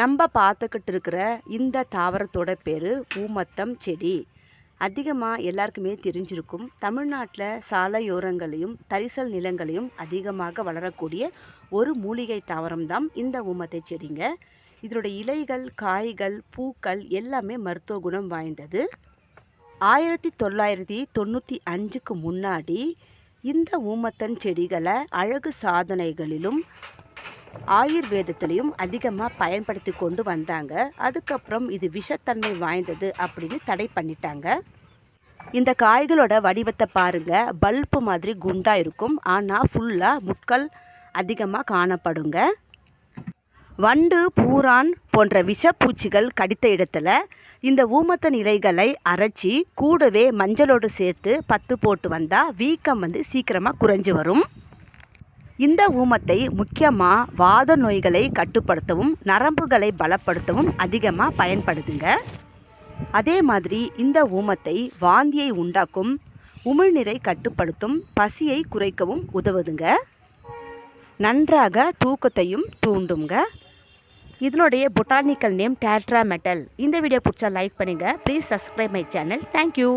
நம்ம பார்த்துக்கிட்டு இருக்கிற இந்த தாவரத்தோட பேர் ஊமத்தம் செடி. அதிகமாக எல்லாருக்குமே தெரிஞ்சிருக்கும். தமிழ்நாட்டில் சாலையோரங்களையும் தரிசல் நிலங்களையும் அதிகமாக வளரக்கூடிய ஒரு மூலிகை தாவரம் தான் இந்த ஊமத்தை செடிங்க. இதனுடைய இலைகள் காய்கள் பூக்கள் எல்லாமே மருத்துவ குணம் வாய்ந்தது. ஆயிரத்தி தொள்ளாயிரத்தி தொண்ணூற்றி அஞ்சுக்கு முன்னாடி இந்த ஊமத்தன் செடிகளை அழகு சாதனைகளிலும் ஆயுர்வேதத்திலையும் அதிகமாக பயன்படுத்தி கொண்டு வந்தாங்க. அதுக்கப்புறம் இது விஷத்தன்மை வாய்ந்தது அப்படின்னு தடை பண்ணிட்டாங்க. இந்த காய்களோட வடிவத்தை பாருங்க. பல்ப்பு மாதிரி குண்டா இருக்கும். ஆனால் ஃபுல்லாக முட்கள் அதிகமாக காணப்படுங்க. வண்டு பூரான் போன்ற விஷப்பூச்சிகள் கடித்த இடத்துல இந்த ஊமத்தன் இலைகளை அரைச்சி கூடவே மஞ்சளோடு சேர்த்து பத்து போட்டு வந்தால் வீக்கம் வந்து சீக்கிரமாக குறைஞ்சு வரும். இந்த ஊமத்தை முக்கியமாக வாத நோய்களை கட்டுப்படுத்தவும் நரம்புகளை பலப்படுத்தவும் அதிகமாக பயன்படுதுங்க. அதே மாதிரி இந்த ஊமத்தை வாந்தியை உண்டாக்கும் உமிழ்நீரை கட்டுப்படுத்தும் பசியை குறைக்கவும் உதவுதுங்க. நன்றாக தூக்கத்தையும் தூண்டுங்க இதனுடைய பொட்டானிக்கல் நேம் டேட்ரா மெட்டல் இந்த வீடியோ பிடிச்சா லைக் பண்ணுங்கள் please subscribe my channel thank you